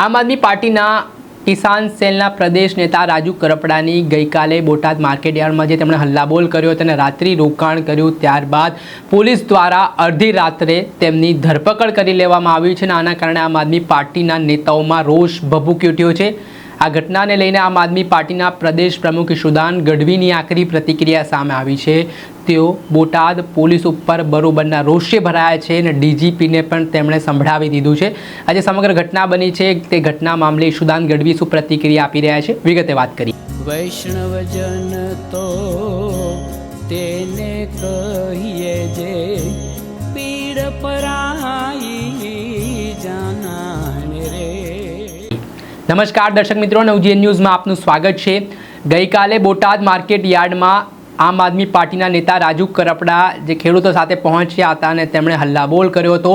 આમ આદમી પાર્ટીના કિસાન સેલના પ્રદેશ નેતા રાજુ કરપડાની ગઈકાલે બોટાદ માર્કેટયાર્ડમાં જે તેમણે હલ્લાબોલ કર્યો તેને રાત્રિ રોકાણ કર્યું, ત્યારબાદ પોલીસ દ્વારા અડધી રાત્રે તેમની ધરપકડ કરી લેવામાં આવી છે અને આના કારણે આમ આદમી પાર્ટીના નેતાઓમાં રોષ ભભૂકી ઉઠ્યો છે. આ ઘટનાને લઈને આમ આદમી પાર્ટીના પ્રદેશ પ્રમુખ સુદાન ગઢવીની આખરી પ્રતિક્રિયા સામે આવી છે. તેઓ બોટાદ પોલીસ ઉપર બરોબરના રોષે ભરાયા છે અને ડીજીપીને પણ તેમણે સંભળાવી દીધું છે. આજે સમગ્ર ઘટના બની છે. તે ઘટના મામલે સુદાન ગઢવી શું પ્રતિક્રિયા આપી રહ્યા છે? વિગતે વાત કરી વૈષ્ણવજન તો તેને કહીએ જે પીડ પરાઈ નમસ્કાર, દર્શક મિત્રો. નવજીએન ન્યૂઝમાં આપનું સ્વાગત છે. ગઈકાલે બોટાદ માર્કેટ યાર્ડમાં આમ આદમી પાર્ટીના નેતા રાજુ કરપડા જે ખેડૂતો સાથે પહોંચ્યા હતા અને તેમણે હલ્લાબોલ કર્યો હતો.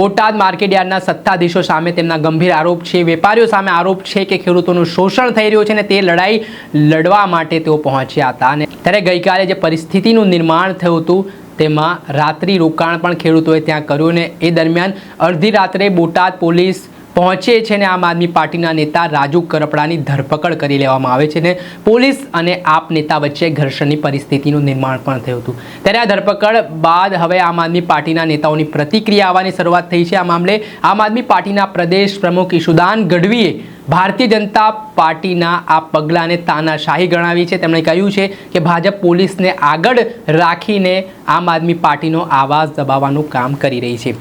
બોટાદ માર્કેટ યાર્ડના સત્તાધીશો સામે તેમના ગંભીર આરોપ છે. વેપારીઓ સામે આરોપ છે કે ખેડૂતોનું શોષણ થઈ રહ્યું છે અને તે લડાઈ લડવા માટે તેઓ પહોંચ્યા હતા. અને ત્યારે ગઈકાલે જે પરિસ્થિતિનું નિર્માણ થયું હતું, તેમાં રાત્રિ રોકાણ પણ ખેડૂતોએ ત્યાં કર્યું અને એ દરમિયાન અડધી રાત્રે બોટાદ પોલીસ પહોંચે છે ને આમ આદમી પાર્ટીના નેતા રાજુ કરપડાની ધરપકડ કરી લેવામાં આવે છે ને પોલીસ અને આપ નેતા વચ્ચે ઘર્ષણની પરિસ્થિતિનું નિર્માણ પણ થયું હતું. ત્યારે આ ધરપકડ બાદ હવે આમ આદમી પાર્ટીના નેતાઓની પ્રતિક્રિયા આવવાની શરૂઆત થઈ છે. આ મામલે આમ આદમી પાર્ટીના પ્રદેશ પ્રમુખ ઈશુદાન ગઢવીએ ભારતીય જનતા પાર્ટીના આ પગલાંને તાનાશાહી ગણાવી છે. તેમણે કહ્યું છે કે ભાજપ પોલીસને આગળ રાખીને આમ આદમી પાર્ટીનો આવાજ દબાવવાનું કામ કરી રહી છે.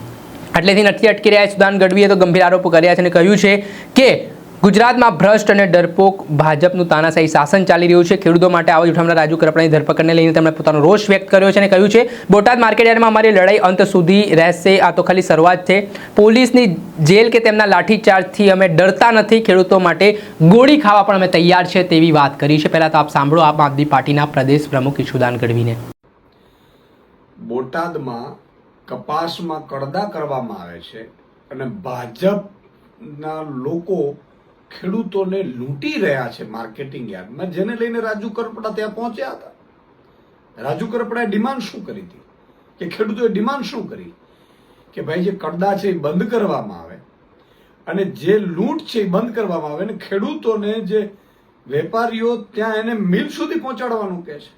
એટલેથી નથી અટકી રહ્યા સુદાન ગઢવીએ તો ગંભીર આરોપો કર્યા છે અને કહ્યું છે કે ગુજરાતમાં ભ્રષ્ટ અને ડરપોક ભાજપનું તાનાશાહી શાસન ચાલી રહ્યું છે. ખેડૂતો માટે આવાજ ઉઠાવનાર રાજુ કરપડાની ધરપકડને લઈને તેમણે પોતાનો રોષ વ્યક્ત કર્યો છે અને કહ્યું છે, બોટાદ માર્કેટ યાર્ડમાં અમારી લડાઈ અંત સુધી રહેશે, આ તો ખાલી શરૂઆત છે. પોલીસની જેલ કે તેમના લાઠીચાર્જથી અમે ડરતા નથી, ખેડૂતો માટે ગોળી ખાવા પણ અમે તૈયાર છે તેવી વાત કરી છે. પહેલાં તો આપ સાંભળો, આમ આદમી પાર્ટીના પ્રદેશ પ્રમુખ ઈશુદાન ગઢવીને. બોટાદમાં કપાસમાં કડદા કરવામાં આવે છે અને ભાજપના લોકો ખેડૂતોને લૂંટી રહ્યા છે માર્કેટિંગ યાર્ડમાં, જેને લઈને રાજુ કરપડા ત્યાં પહોંચ્યા હતા. રાજુ કરપડાએ ડિમાન્ડ શું કરી હતી? કે ખેડૂતોએ ડિમાન્ડ શું કરી? કે ભાઈ જે કડદા છે એ બંધ કરવામાં આવે અને જે લૂંટ છે એ બંધ કરવામાં આવે અને ખેડૂતોને જે વેપારીઓ ત્યાં એને મિલ સુધી પહોંચાડવાનું કહે છે.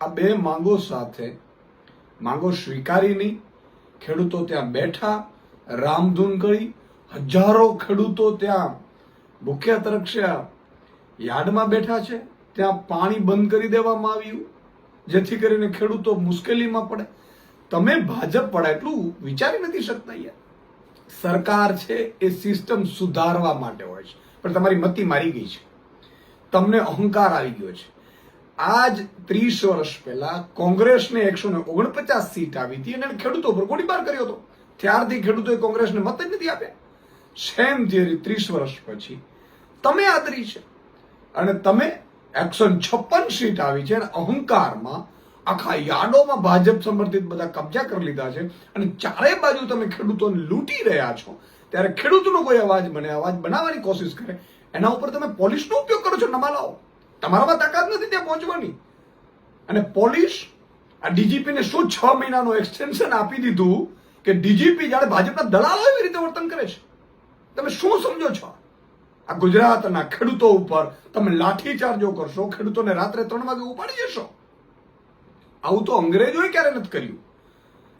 આ બે માંગો સાથે માંગો સ્વીકારી નહીં ખેડૂતો ત્યાં બેઠા, રામધૂન કરી, હજારો ખેડૂતો ત્યાં ભૂખ્યા તરક્ષ્યા યાર્ડમાં બેઠા છે, ત્યાં પાણી બંધ કરી દેવામાં આવ્યું, જેથી કરીને ખેડૂતો મુશ્કેલીમાં પડે. તમે ભાજપ પડે એટલું વિચારી નથી શકતા યાર સરકાર છે એ સિસ્ટમ સુધારવા માટે હોય છે, પણ તમારી મતી મારી ગઈ છે. તમને અહંકાર આવી ગયો છે. આજ ત્રીસ વર્ષ પહેલા કોંગ્રેસને એકસો ને ઓગણપચાસ સીટ આવી હતી અને ખેડૂતો પર ગોળીબાર કર્યો હતો. ત્યારથી ખેડૂતોએ કોંગ્રેસને મત જ નથી આપ્યા. સેમ થિયરી ત્રીસ વર્ષ પછી તમે આદરી છે અને તમે એકસો છપ્પન સીટ આવી છે અને અહંકારમાં આખા યાર્ડોમાં ભાજપ સમર્થિત બધા કબજા કરી લીધા છે અને ચારે બાજુ તમે ખેડૂતોને લૂંટી રહ્યા છો, ત્યારે ખેડૂતનો કોઈ અવાજ બને અવાજ બનાવવાની કોશિશ કરે. એના ઉપર તમે પોલીસનો ઉપયોગ કરો છો, નમાલાઓ. તમારામાં તાકાત નથી ત્યાં પહોંચવાની. અને પોલીસ આ ડીજીપીને શું છ મહિનાનું એક્સટેન્શન આપી દીધું કે ડીજીપી જાણે ભાજપના દલાલો એવી રીતે વર્તન કરે છે? તમે શું સમજો છો? આ ગુજરાતના ખેડૂતો ઉપર તમે લાઠીચાર્જો કરશો, ખેડૂતોને રાત્રે ત્રણ વાગે ઉપાડી જશો. આવું તો અંગ્રેજોએ ક્યારે નથી કર્યું?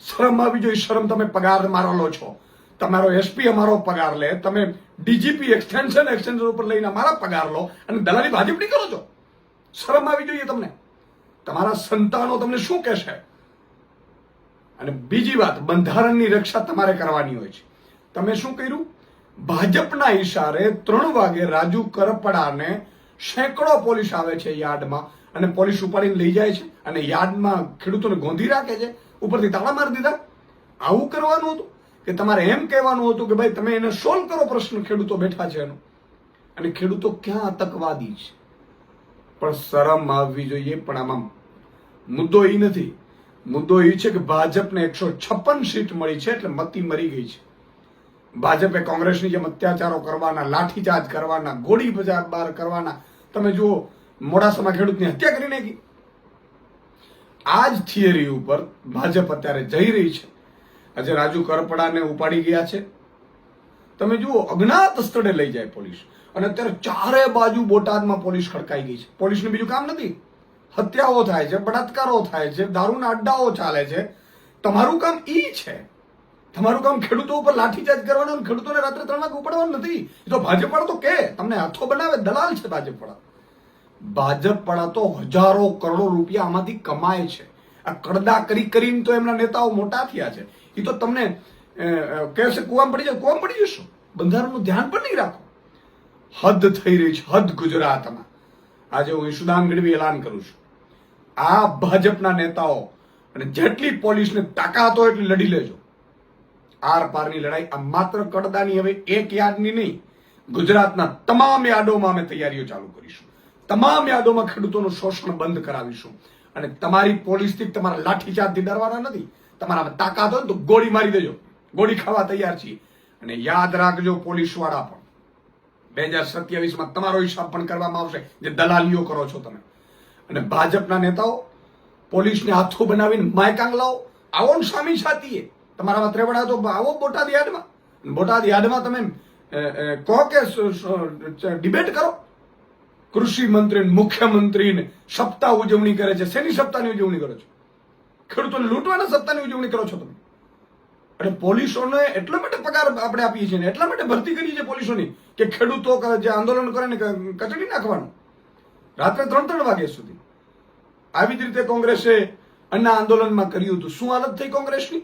શરમ આવી જોઈએ શરમ તમે પગાર મારો લો છો. તમારો એસપી અમારો પગાર લે, તમે ડીજીપી એક્સટેન્શન એક્સટેન્શન ઉપર લઈને અમારા પગાર લો અને દલાલી ભાજપની કરો છો? શરમ આવી જોઈએ તમને? તમારા સંતાનો તમને શું કહેશે? અને બીજી વાત, બંધારણની રક્ષા તમારે કરવાની હોય છે. તમે શું કર્યું? ભાજપના ઈશારે ત્રણ વાગે રાજુ કરપડાને સેંકડો પોલીસ આવે છે યાર્ડમાં અને પોલીસ ઉપાડીને લઈ જાય છે અને યાર્ડમાં ખેડૂતોને ગોંધી રાખે છે, ઉપરથી તાળા મારી દીધા. આવું કરવાનું હતું. કે તમારે એમ કહેવાનું હતું કે ભાઈ તમે એને સોલ્વ કરો પ્રશ્ન, ખેડૂતો બેઠા છે એનો. અને ખેડૂતો ક્યાં આતંકવાદી છે? પણ શરમ આવવી જોઈએ, પણ આમાં મુદ્દો એ નથી. મુદ્દો એ છે કે ભાજપને એકસો છપ્પન સીટ મળી છે, એટલે મતી મરી ગઈ છે. ભાજપે કોંગ્રેસની જેમ અત્યાચારો કરવાના, લાઠીચાર્જ કરવાના, ગોળી બજાર બાર કરવાના. તમે જુઓ, મોડાસામાં ખેડૂતની હત્યા કરી નાખી. આ જ થિયરી ઉપર ભાજપ અત્યારે જઈ રહી છે. આજે રાજુ કરપડાને ઉપાડી ગયા છે. તમે જુઓ, અજ્ઞાત સ્થળે લઈ જાય પોલીસ. અને અત્યારે ચારે બાજુ બોટાદમાં પોલીસ ખડકાઈ ગઈ છે. પોલીસને બીજું કામ નથી. હત્યાઓ થાય છે, બળાત્કારો થાય છે, દારૂના અડ્ડાઓ ચાલે છે. તમારું કામ ઈ છે. તમારું કામ ખેડૂતો ઉપર લાઠીચાર્જ કરવાનું ખેડૂતોને રાત્રે ત્રણ વાગે ઉપાડવાનું નથી. એ તો ભાજપ તો કે, તમને હાથો બનાવે, દલાલ છે ભાજપ ભાજપ તો હજારો કરોડો રૂપિયા આમાંથી કમાય છે. આ કડદા કરી કરીને તો એમના નેતાઓ મોટા થયા છે. એ તો તમને કહેશે કુવામ પડી જાય, કુવામ પડી જશો. બંધારણનું ધ્યાન પણ નહીં રાખો. હદ થઈ રહી છે, હદ ગુજરાતમાં. આજે હું ઈશુદાન ગઢવી એલાન કરું છું. આ ભાજપના નેતાઓ અને જેટલી પોલીસને તાકાત એટલી લડી લેજો. આર પારની લડાઈ આ માત્ર કડદાની હવે એક યાર્ડની નહીં, ગુજરાતના તમામ યાર્ડોમાં અમે તૈયારીઓ ચાલુ કરીશું. તમામ યાર્ડોમાં ખેડૂતોનું શોષણ બંધ કરાવીશું. અને તમારી પોલીસથી તમારા લાઠીચાર્જથી ડરવાના નથી. તમારામાં તાકાત હોય તો ગોળી મારી દેજો. ગોળી ખાવા તૈયાર છીએ. અને યાદ રાખજો પોલીસવાળા પણ. બે હજાર સત્યાવીસમાં તમારો હિસાબ પણ કરવામાં આવશે જે દલાલીઓ કરો છો તમે. અને ભાજપના નેતાઓ, પોલીસને હાથો બનાવીને માયકાંગ લાવો આવો ને સામી છાતીએ તમારામાં ત્રેવડા તો આવો બોટાદ યાર્ડમાં બોટાદ યાર્ડમાં તમે કહો કે ડિબેટ કરો. કૃષિ મંત્રી મુખ્યમંત્રીને મુખ્યમંત્રી સપ્તાહ ઉજવણી કરે છે. શેની સપ્તાહની ઉજવણી કરો છો? ખેડૂતોને લૂંટવાના સત્તાની ઉજવણી કરો છો તમે. અને પોલીસોને એટલા માટે પગાર આપણે આપીએ છીએ એટલા માટે ભરતી કરીએ છીએ પોલીસોની કે ખેડૂતો જે આંદોલન કરે ને કચડી નાખવાનું. રાત્રે ત્રણ ત્રણ વાગ્યા સુધી. આવી જ રીતે કોંગ્રેસે અન્ના આંદોલનમાં કર્યું હતું. શું હાલત થઈ કોંગ્રેસની?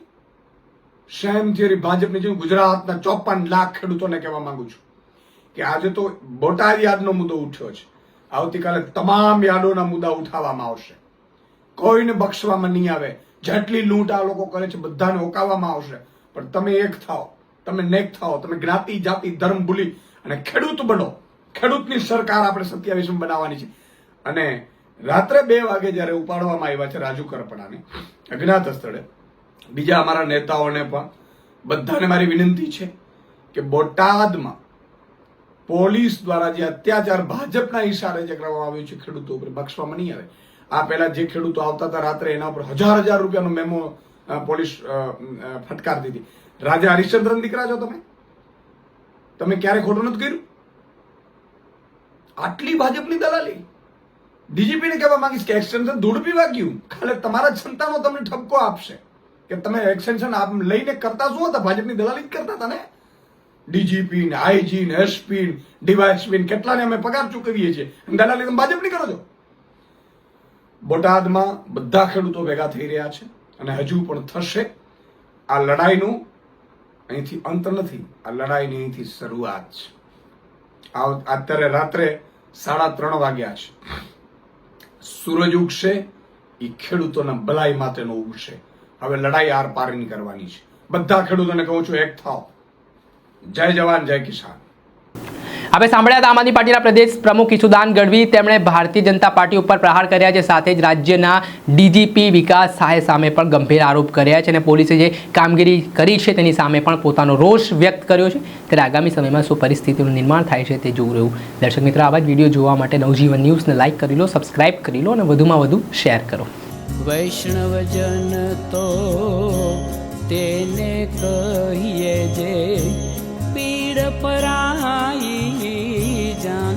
સેમ થિયરી ભાજપની જેમ ગુજરાતના ચોપન લાખ ખેડૂતોને કહેવા માંગુ છું કે આજે તો બોટાદ યાદનો મુદ્દો ઉઠ્યો છે. આવતીકાલે તમામ યાદોના મુદ્દા ઉઠાવવામાં આવશે. કોઈને બક્ષવામાં નહીં આવે. જેટલી લૂંટ આ લોકો કરે છે, બધાને ઓકાવવામાં આવશે. પણ તમે એક થાઓ. તમે નેક થાઓ. તમે જ્ઞાતિ, જાતિ, ધર્મ, ભૂલી અને ખેડૂત બનો. ખેડૂતની સરકાર આપણે સત્યાવીસમાં બનાવવાની છે. અને રાત્રે બે વાગે જ્યારે ઉપાડવામાં આવ્યા છે રાજુ કરપડાને અજ્ઞાત સ્થળે બીજા અમારા નેતાઓને પણ બધાને મારી વિનંતી છે કે બોટાદમાં પોલીસ દ્વારા જે અત્યાચાર ભાજપના ઈશારે જે કરવામાં આવ્યું છે ખેડૂતો ઉપર, બક્ષવામાં નહીં આવે. આ પહેલા જે ખેડૂતો આવતા હતા રાત્રે એના ઉપર હજાર હજાર રૂપિયાનો મેમો પોલીસ ફટકાર દીધી. રાજા હરિશ્ચંદ્રન દીકરા છો તમે? તમે ક્યારે ખોટું નથી કર્યું? આટલી ભાજપની દલાલી. ડીજીપીને કહેવા માંગીશ કે એક્સટેન્શન ધૂળ પીવા ગયું. ખાલી તમારા જ સંતાનો તમને ઠપકો આપશે. કે તમે એક્સટેન્શન આપ લઈને કરતા શું હતા? ભાજપની દલાલી જ કરતા હતા ને? ડીજીપી ને આઈજી ને એસપી ડીવાયસપી કેટલાને અમે પગાર ચૂકવીએ છીએ. દલાલી તમે ભાજપની કરો છો? બોટાદમાં બધા ખેડૂતો ભેગા થઈ રહ્યા છે અને હજુ પણ થશે. આ લડાઈનું અહીંથી અંત નથી. આ લડાઈની અહીંથી શરૂઆત છે. અત્યારે રાત્રે સાડા ત્રણ વાગ્યા છે. સૂરજ ઉગશે એ ખેડૂતોના ભલાઈ માટેનો ઉગશે. હવે લડાઈ આર પારની કરવાની છે. બધા ખેડૂતોને કહું છું, એક થાવ. જય જવાન, જય કિસાન. આપણે સાંભળ્યા હતા આમ આદમી પાર્ટીના પ્રદેશ પ્રમુખ ઈશુદાન ગઢવી. તેમણે ભારતીય જનતા પાર્ટી ઉપર પ્રહાર કર્યા છે, સાથે જ રાજ્યના ડીજીપી વિકાસ સહાય સામે પણ ગંભીર આરોપ કર્યા છે અને પોલીસે જે કામગીરી કરી છે તેની સામે પણ પોતાનો રોષ વ્યક્ત કર્યો છે. ત્યારે આગામી સમયમાં શું પરિસ્થિતિનું નિર્માણ થાય છે તે જોવું રહ્યું. દર્શક મિત્રો, આવા જ વીડિયો જોવા માટે નવજીવન ન્યૂઝને લાઇક કરી લો, સબસ્ક્રાઇબ કરી લો અને વધુમાં વધુ શેર કરો. વૈષ્ણવજન તો તેને કહીએ જે પીડ પરાઈ જાના.